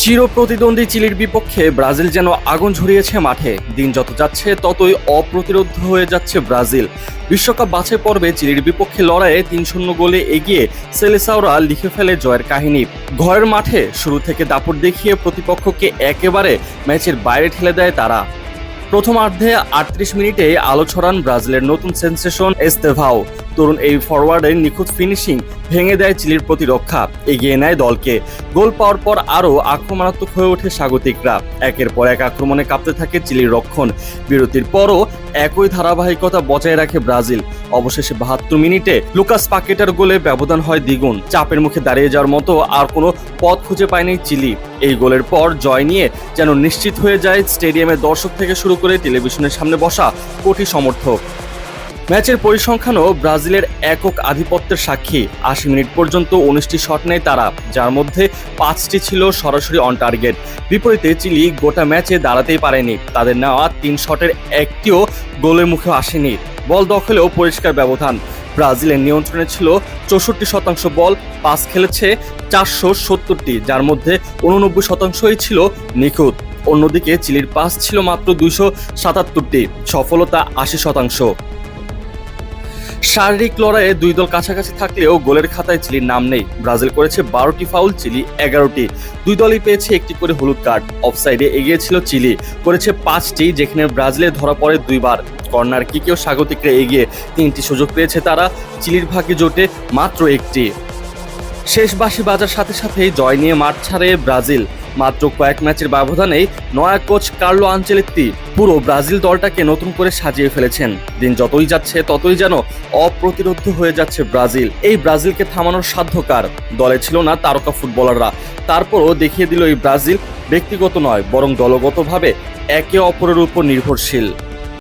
চির প্রতিদ্বন্দ্বী চিলির বিপক্ষে ব্রাজিল যেন আগুন ঝরিয়েছে মাঠে। দিন যত যাচ্ছে, ততই অপ্রতিরোধ হয়ে যাচ্ছে ব্রাজিল। বিশ্বকাপ বাছাই পর্বে চিলির বিপক্ষে লড়াইয়ে তিন শূন্য গোলে এগিয়ে সেলেসাওরা লিখে ফেলে জয়ের কাহিনী। ঘরের মাঠে শুরু থেকে দাপট দেখিয়ে প্রতিপক্ষকে একেবারে ম্যাচের বাইরে ঠেলে দেয় তারা। প্রথমার্ধে আটত্রিশ মিনিটে আলো ছড়ান ব্রাজিলের নতুন সেন্সেশন এস্তেভাও। তরুণ এই ফরওয়ার্ডের নিখুঁত ফিনিশিং ভেঙে দেয় চিলির প্রতিরক্ষা, এগিয়ে নেয় দলকে। গোল পাওয়ার পর আরও আক্রমণাত্মক হয়ে ওঠে স্বাগতিকরা। একের পর এক আক্রমণে কাঁপতে থাকে চিলির রক্ষণ। বিরতির পরও একই ধারাবাহিকতা বজায় রাখে ব্রাজিল। অবশেষে বাহাত্তর মিনিটে লুকাস পাকেটার গোলে ব্যবধান হয় দ্বিগুণ। চাপের মুখে দাঁড়িয়ে যাওয়ার মতো আর কোনো পথ খুঁজে পায়নি চিলি। এই গোলের পর জয় নিয়ে যেন নিশ্চিত হয়ে যায় স্টেডিয়ামের দর্শক থেকে শুরু করে টেলিভিশনের সামনে বসা কোটি সমর্থক। ম্যাচের পরিসংখ্যানও ব্রাজিলের একক আধিপত্যের সাক্ষী। আশি মিনিট পর্যন্ত উনিশটি শট নেয় তারা, যার মধ্যে পাঁচটি ছিল সরাসরি অন টার্গেট বিপরীতে চিলি গোটা ম্যাচে দাঁড়াতেই পারেনি। তাদের নেওয়া তিন শটের একটিও গোলের মুখে আসেনি। বল দখলেও পরিষ্কার ব্যবধান। ব্রাজিলের নিয়ন্ত্রণে ছিল চৌষট্টি শতাংশ বল, পাস খেলেছে চারশো সত্তরটি, যার মধ্যে উননব্বই শতাংশই ছিল নিখুঁত। অন্যদিকে চিলির পাস ছিল মাত্র দুইশো সাতাত্তরটি, সফলতা আশি শতাংশ। শারীরিক লড়াইয়ে দুই দল কাছাকাছি থাকলেও গোলের খাতায় চিলির নাম নেই। ব্রাজিল করেছে বারোটি ফাউল, চিলি এগারোটি। দুই দলই পেয়েছে একটি করে হলুদ কার্ড। অফসাইডে এগিয়ে ছিল চিলি। করেছে পাঁচটি, যেখানে ব্রাজিলে ধরা পড়ে দুইবার। কর্নার কিকেও স্বাগতিকরা এগিয়ে তিনটি সুযোগ পেয়েছে তারা। চিলির ভাগ্যে জোটে মাত্র একটি। শেষ বাঁশি বাজার সাথে সাথেই জয় নিয়ে মাঠ ছাড়ে ব্রাজিল। মাত্র কয়েক ম্যাচের ব্যবধানেই নয়া কোচ কার্লো আঞ্চেলিত্তি পুরো ব্রাজিল দলটাকে নতুন করে সাজিয়ে ফেলেছেন। দিন যতই যাচ্ছে, ততই যেন অপ্রতিরোধ হয়ে যাচ্ছে ব্রাজিল। এই ব্রাজিলকে থামানোর সাধ্যকার। দলে ছিল না তারকা ফুটবলাররা। তারপরও দেখিয়ে দিল এই ব্রাজিল ব্যক্তিগত নয়, বরং দলগতভাবে একে অপরের উপর নির্ভরশীল।